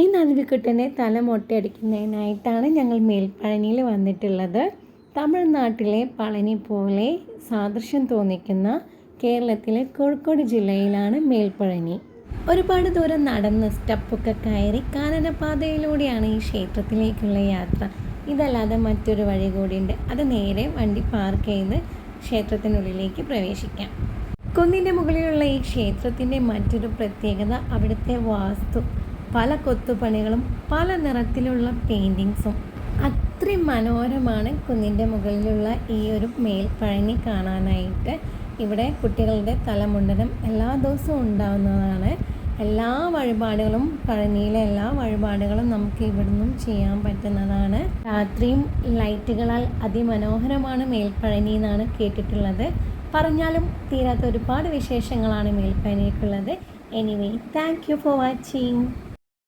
ഈ നന്ദിക്കുട്ടനെ തല മൊട്ടയടിക്കുന്നതിനായിട്ടാണ് ഞങ്ങൾ മേൽപ്പഴനിയിൽ വന്നിട്ടുള്ളത്. തമിഴ്നാട്ടിലെ പളനി പോലെ സാദൃശ്യം തോന്നിക്കുന്ന കേരളത്തിലെ കോഴിക്കോട് ജില്ലയിലാണ് മേൽപ്പഴനി ഒരുപാട് ദൂരം നടന്ന് സ്റ്റെപ്പൊക്കെ കയറി കാനനപാതയിലൂടെയാണ് ഈ ക്ഷേത്രത്തിലേക്കുള്ള യാത്ര. ഇതല്ലാതെ മറ്റൊരു വഴി കൂടിയുണ്ട്. അത് നേരെ വണ്ടി പാർക്ക് ചെയ്ത് ക്ഷേത്രത്തിനുള്ളിലേക്ക് പ്രവേശിക്കാം. കുന്നിന്റെ മുകളിലുള്ള ഈ ക്ഷേത്രത്തിന്റെ മറ്റൊരു പ്രത്യേകത അവിടുത്തെ വാസ്തു. പല കൊത്തുപണികളും പല നിറത്തിലുള്ള പെയിന്റിങ്സും അത്രയും മനോഹരമാണ് കുന്നിന്റെ മുകളിലുള്ള ഈ ഒരു മേൽപ്പഴനി കാണാനായിട്ട്. ഇവിടെ കുട്ടികളുടെ തലമുണ്ടനം എല്ലാ ദിവസവും ഉണ്ടാവുന്നതാണ്. എല്ലാ വഴിപാടുകളും പഴനിയിലെ എല്ലാ വഴിപാടുകളും നമുക്ക് ഇവിടുന്നും ചെയ്യാൻ പറ്റുന്നതാണ്. രാത്രിയും ലൈറ്റുകളാൽ അതിമനോഹരമാണ് മേൽപ്പഴനി എന്നാണ് കേട്ടിട്ടുള്ളത്. പറഞ്ഞാലും തീരാത്ത ഒരുപാട് വിശേഷങ്ങളാണ് മേൽപ്പഴനിക്കുള്ളത്. Anyway thank you for watching